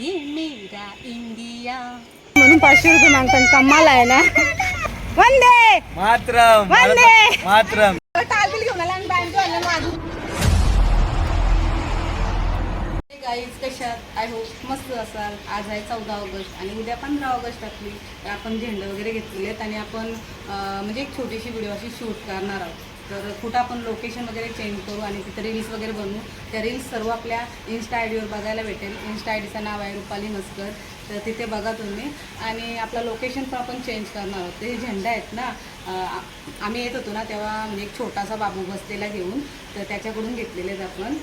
ये मेरा इंडिया म्हणून पाचशे रुपये मागतात. कमाल आहे ना? वंदे! मात्रम. वंदे! मात्रम. टालबिल घेऊन आला आणि बँड आणलं माझं गाईज कशात आय होप मस्त असाल. आज आहे चौदा ऑगस्ट आणि उद्या पंधरा ऑगस्ट आपली. तर आपण झेंडे वगैरे घेतलेले आहेत आणि आपण म्हणजे एक छोटीशी व्हिडिओ अशी शूट करणार आहोत. तर कुठं आपण लोकेशन वगैरे चेंज करू आणि तिथे रील्स वगैरे बनवू त्या रील्स सर्व आपल्या इन्स्टा आय डीवर बघायला भेटेल. इन्स्टा आय डीचं नाव आहे रुपाली मस्कर तर तिथे बघा तुम्ही. आणि आपलं लोकेशन पण आपण चेंज करणार आहोत. ते झेंडा आहेत ना आम्ही येत होतो ना तेव्हा म्हणजे एक छोटासा बाबू बसलेला घेऊन तर त्याच्याकडून घेतलेले आहेत आपण.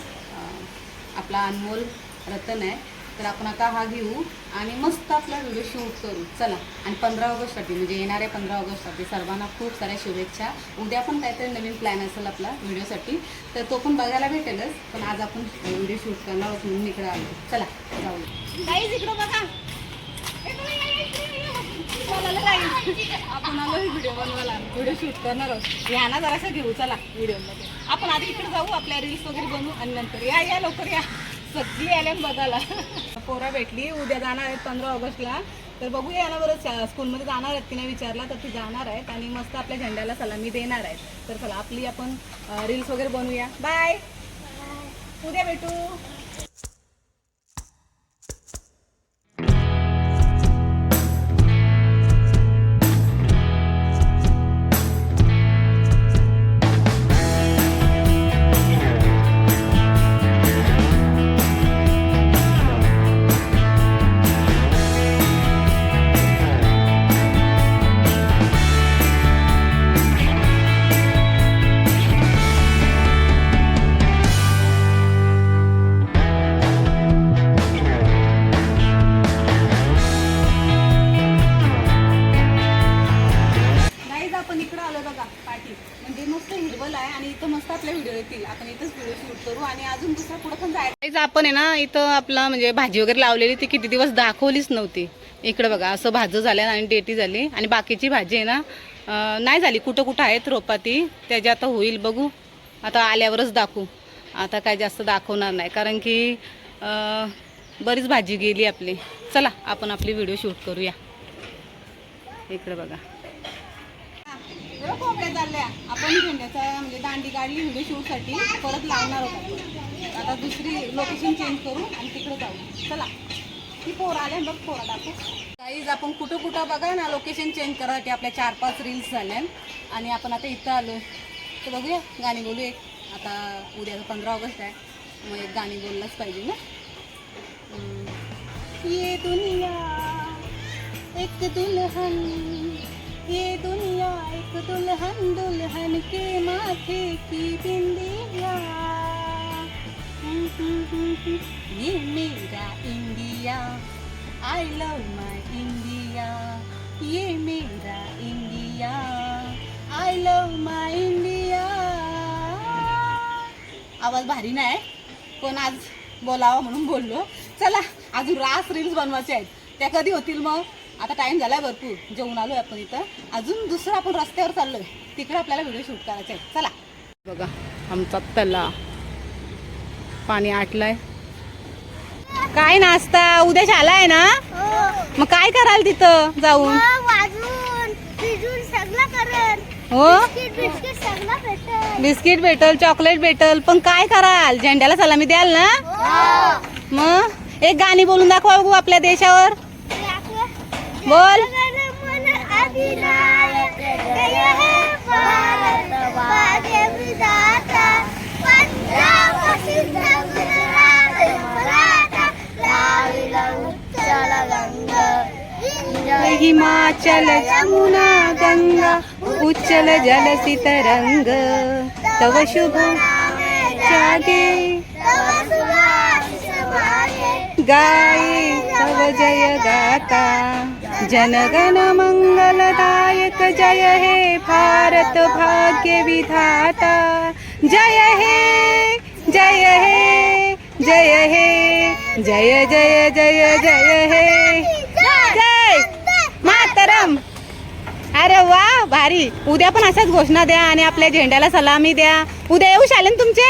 आपला अनमोल रतन आहे. तर आपण आता हा घेऊ आणि मस्त आपला व्हिडिओ शूट करू. चला. आणि पंधरा ऑगस्टसाठी म्हणजे येणाऱ्या पंधरा ऑगस्टसाठी सर्वांना खूप साऱ्या शुभेच्छा. उद्या पण काहीतरी नवीन प्लॅन असेल आपला व्हिडिओसाठी तर तो पण बघायला भेटेलच. पण आज आपण व्हिडिओ शूट करणार आहोत म्हणून इकडे आलो. चला जाऊ इकडं बघा. आपण आलो व्हिडिओ बनवायला. व्हिडिओ शूट करणार आहोत. या ना जरासं घेऊ. चला व्हिडिओमध्ये आपण आधी इकडे जाऊ आपल्या रील्स वगैरे बनवू आणि नंतर या या लवकर या. सगळी आल्या बघायला. पोरा भेटली उद्या जाणार आहेत पंधरा ऑगस्टला. तर बघूया याला बरं स्कूलमध्ये जाणार आहेत की नाही विचारला तर ती जाणार आहेत आणि मस्त आपल्या झेंड्याला सलामी देणार आहेत. तर चला आपली आपण रील्स वगैरे बनवूया. बाय उद्या भेटू. आपण आहे ना इथं आपला म्हणजे भाजी वगैरे लावलेली ती किती दिवस दाखवलीच नव्हती. इकडं बघा असं भाजं झालं आणि डेटी झाली. आणि बाकीची भाजी आहे ना नाही झाली. कुठं कुठं आहेत रोपा ती? त्याची आता होईल बघू. आता आल्यावरच दाखवू. आता काय जास्त दाखवणार नाही. कारण की बरीच भाजी गेली आपली. चला आपण आपली व्हिडिओ शूट करूया. इकडे बघा. एवढं कोंबड्या चालल्या. आपण झेंड्याचा म्हणजे दांडी काढली व्हिडिओ शूटसाठी परत लावणार होतो आता दुसरी लोकेशन चेंज करू आणि तिकडे जाऊ. चला. ती पोरं आल्या बघ पोरा दाखव. काहीच आपण कुठं कुठं बघा ना लोकेशन चेंज करायसाठी आपल्या चार पाच रील्स झाल्या आणि आपण आता इथं आलो. तर बघूया गाणी बोलू एक आता उद्या पंधरा ऑगस्ट आहे. मग एक गाणी बोललंच पाहिजे ना. ये दुनिया एक दुल्हन. ये दुनिया एक दुल्हन दुल्हन के माथे की बिंदिया मेरा India I love my India ये मेरा India I love my India आवाज भारी नाही. पण आज बोलावं म्हणून बोललो. चला अजून रास रील्स बनवायचे आहेत. त्या कधी होतील मग? आता टाईम झाला आहे भरपूर. जेवण आलो आहे आपण इथं. अजून दुसरं आपण रस्त्यावर चाललो आहे तिकडे आपल्याला व्हिडिओ शूट करायचा आहे चला. बघा आमचा तला पाणी आटलंय. काय नाश्ता? उद्या शाळा आहे ना? मग काय कराल तिथं जाऊन? हो? बिस्किट भेटेल. बिस्किट भेटल चॉकलेट भेटल पण काय कराल? झेंड्याला सलामी द्याल ना? मग? एक गाणी बोलून दाखवा बघू आपल्या देशावर. बोल. हिमाचल जमुना गंगा उच्चल जल तरंग तव शुभ जागे। गाये तव जय गाता। जनगण मंगलदायक जय हे भारत भाग्य विधाता। जय हे जय हे जय हे जय जय जय जय हे। जय मातरम अरे वा भारी. उद्या पण अशाच घोषणा द्या आणि आपल्या झेंड्याला सलामी द्या. उद्या येऊ शालेन तुमचे?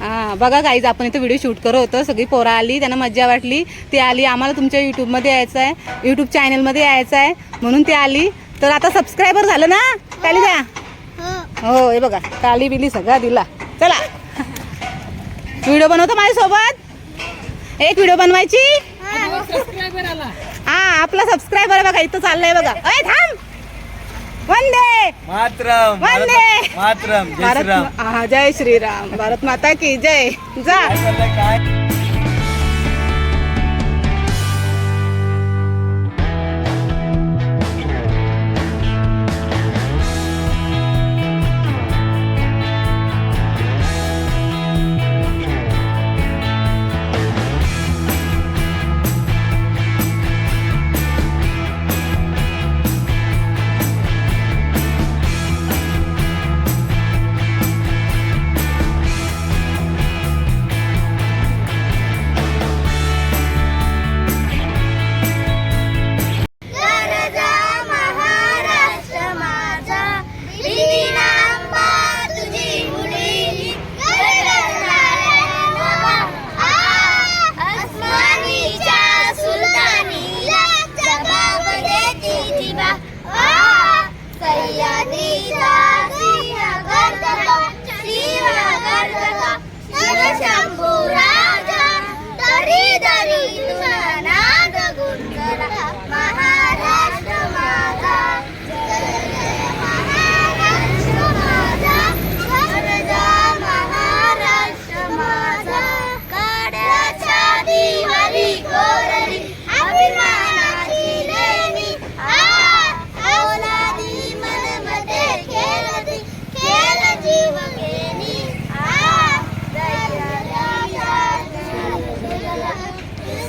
हा बघा काहीच आपण इथं व्हिडिओ शूट करत होतो. सगळी पोरं आली त्यांना मज्जा वाटली. ती आली आम्हाला तुमच्या यूट्यूबमध्ये यायचं आहे यूट्यूब चॅनलमध्ये यायचं आहे म्हणून ती आली. तर आता सबस्क्रायबर झालं ना? काली द्या. हो हो हे बघा. काली बिली सगळा दिला. चला. व्हिडिओ बनवतो माझ्यासोबत. एक व्हिडिओ बनवायची. हा आपला सबस्क्रायबर बघा इथं चाललंय बघा. अय थांब! वंदे! मातरम वंदे! मातरम जय भारत श्रीराम. हा जय श्रीराम. भारत माता की जय. जा. काय?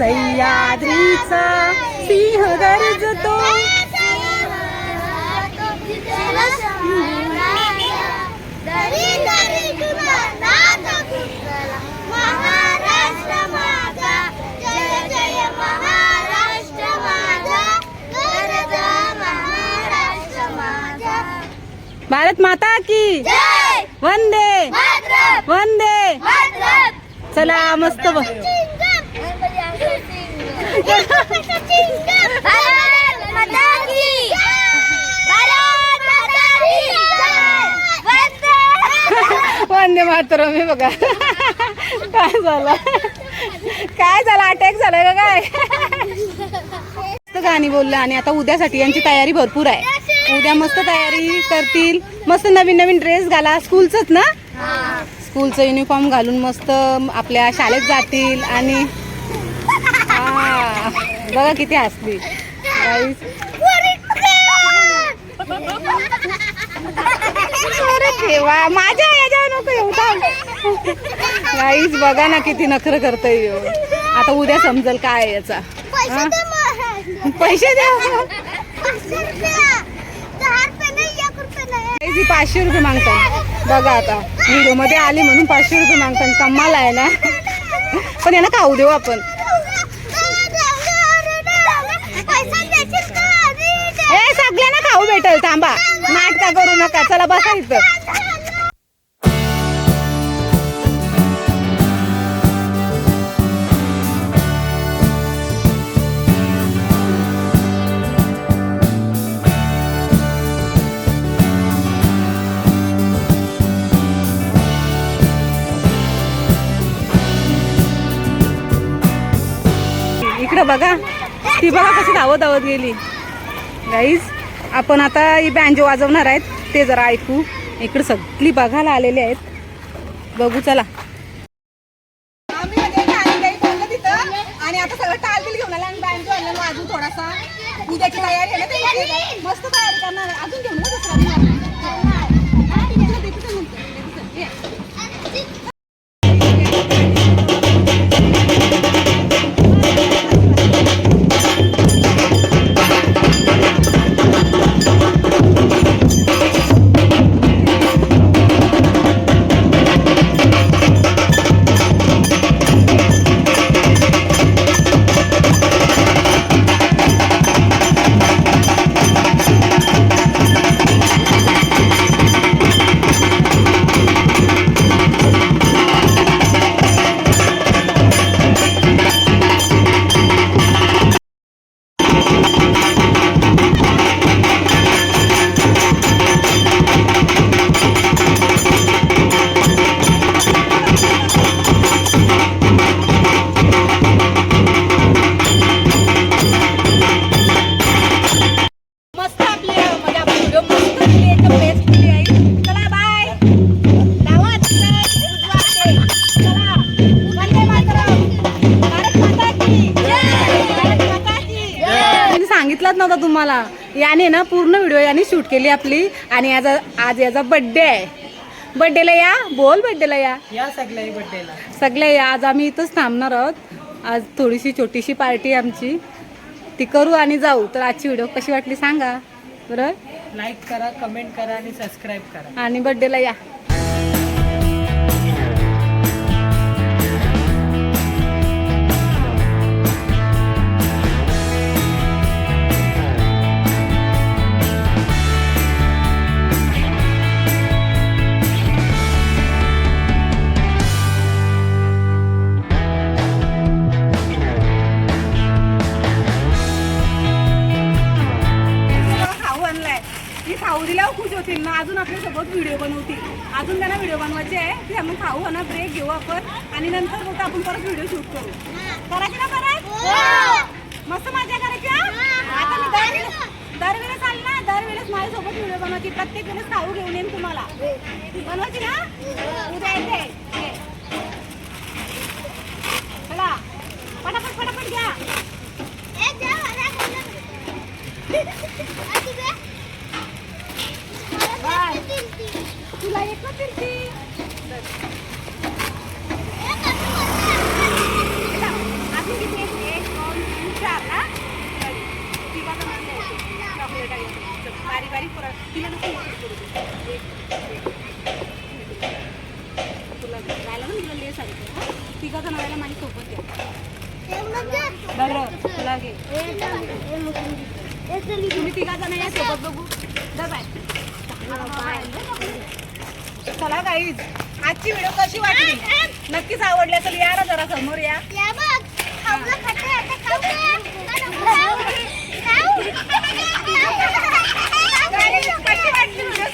गरजा महाराष्ट्र माझा भारत माता की वंदे। वंदे। चला मस्त ब- भारत माता की भारत माता की वंदे वंदे मातरम हे बघा. काय झालं? काय झालं? अटॅक झालं का काय? मस्त गाणी बोललं आणि आता उद्यासाठी यांची तयारी भरपूर आहे. उद्या मस्त तयारी करतील. मस्त नवीन नवीन ड्रेस घाला. स्कूलचंच ना? स्कूलचं युनिफॉर्म घालून मस्त आपल्या शाळेत जातील आणि बघा किती हसली. देवा माझ्या याच्यावर नको येऊ बघा ना किती नखर करतोय ह्यो. आता उद्या समजल काय याचा. हा? पैसे द्या ही पाचशे रुपये मागतात बघा आता व्हिडिओमध्ये आली म्हणून पाचशे रुपये मागतात कमाल आहे ना. पण यांना खाऊ देऊ आपण ए सगळ्यांना खाऊ भेटल थांबा. नाटका करू नका. चला बसा इथं. इकडं बघा. ती बघा कशी धावत धावत गेली. गाईज आपण आता ही बँजो वाजवणार आहेत. ते जरा ऐकू. इकडे सगळी बघायला आलेले आहेत. बघू चला. आणि आता सगळं टाल बिल घेऊन आला आणि बँजो आणला वाजू थोडासा. उद्याची तयारी आहे ना मस्त तयारी करणार अजून घेऊन ना दुसरा. याने ना पूर्ण व्हिडिओ याने शूट केली आपली. आणि आज आज याचा बड्डे आहे. बड्डेला या. बोल बड्डेला या. या सगळ्याही बड्डेला सगळे या. आज आम्ही इथंच थांबणार आहोत. आज थोडीशी छोटीशी पार्टी आमची. ती करू आणि जाऊ. तर आजची व्हिडिओ कशी वाटली सांगा. बरं? लाईक करा कमेंट करा आणि सबस्क्राईब करा. आणि बड्डेला या. अजून त्यांना व्हिडिओ बनवायचे आहे. ती आम्ही खाऊ आणा ब्रेक घेऊ आपण. आणि नंतर मग आपण परत व्हिडिओ शूट करू. करायची ना परत? मस्त मजा करायची हा? आता मी दरवेळेस दरवेळेस आली ना दरवेळेस माझ्यासोबत व्हिडिओ बनवायची. प्रत्येक वेळेस खाऊ घेऊन येईन तुम्हाला. बनवायची ना? उद्या येते. चला. पटापट पटापट घ्या. तुला एक ना फिरती अजून किती? एक दोन तीन चार हा तिला. चॉकलेट आहे बारीक बारीक परत तिला नको दे. तुला राहिला ना तुला लेस हा? तिघा जण राहायला माझी सोबत घ्या बरं तुला घे तुम्ही तिघा जण या सोबत बघू जा बाय चला गाईज आजची व्हिडिओ कशी वाटली? नक्कीच आवडली असेल या ना जरा समोर या. कशी वाटली व्हिडिओ